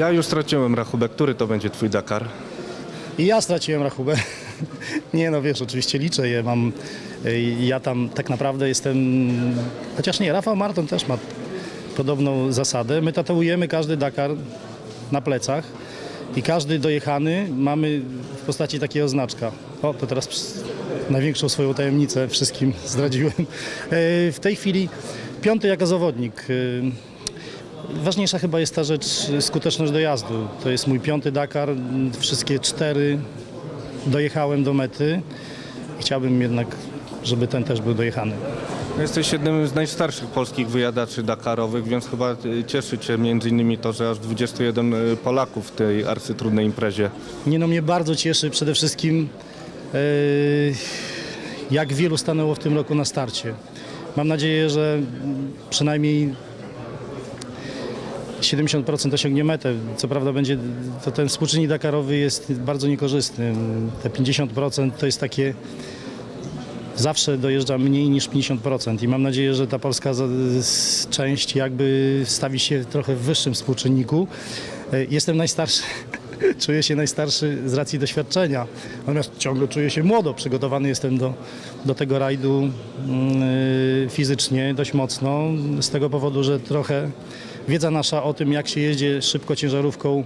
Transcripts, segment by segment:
Ja już straciłem rachubę. Który to będzie twój Dakar? I ja straciłem rachubę. Nie no wiesz, oczywiście liczę je, mam, y, ja tam tak naprawdę jestem, chociaż nie, Rafał Marton też ma podobną zasadę. My tatuujemy każdy Dakar na plecach i każdy dojechany mamy w postaci takiego znaczka. O, to teraz największą swoją tajemnicę wszystkim zdradziłem. Y, W tej chwili piąty jako zawodnik. Y, Ważniejsza chyba jest ta rzecz, skuteczność dojazdu. To jest mój piąty Dakar, wszystkie cztery dojechałem do mety. Chciałbym jednak, żeby ten też był dojechany. Jesteś jednym z najstarszych polskich wyjadaczy Dakarowych, więc chyba y, cieszy Cię między innymi to, że aż 21 Polaków w tej arcytrudnej imprezie. Nie no, mnie bardzo cieszy przede wszystkim, jak wielu stanęło w tym roku na starcie. Mam nadzieję, że przynajmniej 70% osiągnie metę. Co prawda będzie, to ten współczynnik Dakarowy jest bardzo niekorzystny. Te 50% to jest takie zawsze dojeżdża mniej niż 50% i mam nadzieję, że ta polska część jakby stawi się trochę w wyższym współczynniku. E, Jestem najstarszy, czuję się najstarszy z racji doświadczenia, natomiast ciągle czuję się młodo, przygotowany jestem do, do tego rajdu mm, y, fizycznie dość mocno, z tego powodu, że trochę wiedza nasza o tym, jak się jeździ szybko ciężarówką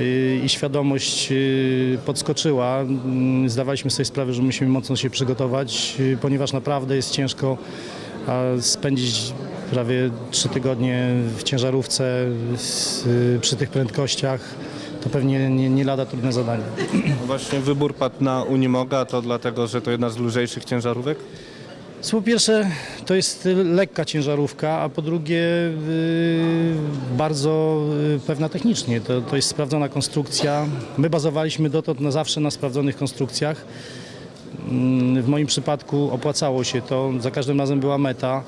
y, i świadomość y, podskoczyła. Mm, Zdawaliśmy sobie sprawę, że musimy mocno się przygotować, y, ponieważ naprawdę jest ciężko spędzić prawie trzy tygodnie w ciężarówce przy tych prędkościach. To pewnie nie, nie lada trudne zadanie. Właśnie wybór padł na Unimoga, to dlatego, że to jedna z lżejszych ciężarówek? Po pierwsze, to jest lekka ciężarówka, a po drugie y, bardzo y, pewna technicznie. To, to jest sprawdzona konstrukcja. My bazowaliśmy dotąd na zawsze na sprawdzonych konstrukcjach. Mm, W moim przypadku opłacało się to. Za każdym razem była meta.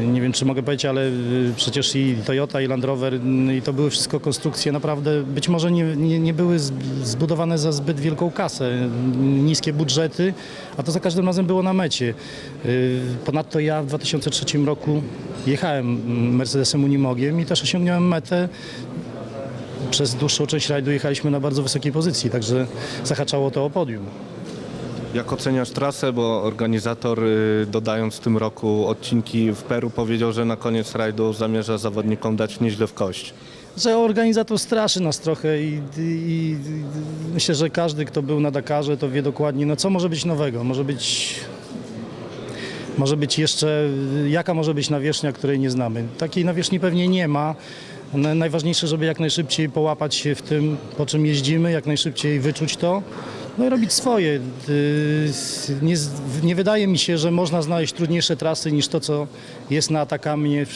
Yy, Nie wiem, czy mogę powiedzieć, ale yy, przecież i Toyota, i Land Rover, yy, i to były wszystko konstrukcje naprawdę, być może nie, nie, nie były zbudowane za zbyt wielką kasę, niskie budżety, a to za każdym razem było na mecie. Ponadto ja w 2003 roku jechałem mm, Mercedesem Unimogiem i też osiągnąłem metę przez dłuższą część rajdu jechaliśmy na bardzo wysokiej pozycji, także zahaczało to o podium. Jak oceniasz trasę, bo organizator y, dodając w tym roku odcinki w Peru powiedział, że na koniec rajdu zamierza zawodnikom dać nieźle w kość. że organizator straszy nas trochę i, i, i myślę, że każdy, kto był na Dakarze, to wie dokładnie, no co może być nowego. Może być, może być jeszcze, jaka może być nawierzchnia, której nie znamy. Takiej nawierzchni pewnie nie ma. Na- Najważniejsze, żeby jak najszybciej połapać się w tym, po czym jeździmy, jak najszybciej wyczuć to. No i robić swoje. Y, Nie, nie wydaje mi się, że można znaleźć trudniejsze trasy niż to, co jest na Atakamie w,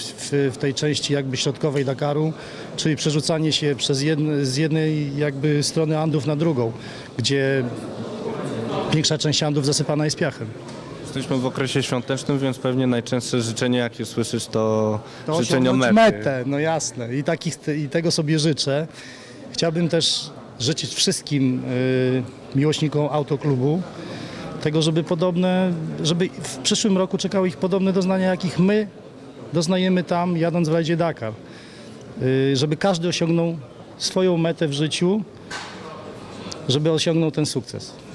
w, tej części jakby środkowej Dakaru, czyli przerzucanie się przez jedne, z jednej jakby strony Andów na drugą, gdzie większa część Andów zasypana jest piachem. Jesteśmy w okresie świątecznym, więc pewnie najczęstsze życzenie, jakie słyszysz, to, To życzenie mety. metę, no jasne. I, takich, I tego sobie życzę. Chciałbym też życzyć wszystkim y, miłośnikom autoklubu tego, żeby podobne, żeby w przyszłym roku czekały ich podobne doznania, jakich my doznajemy tam, jadąc w rajdzie Dakar. Y, żeby każdy osiągnął swoją metę w życiu, żeby osiągnął ten sukces.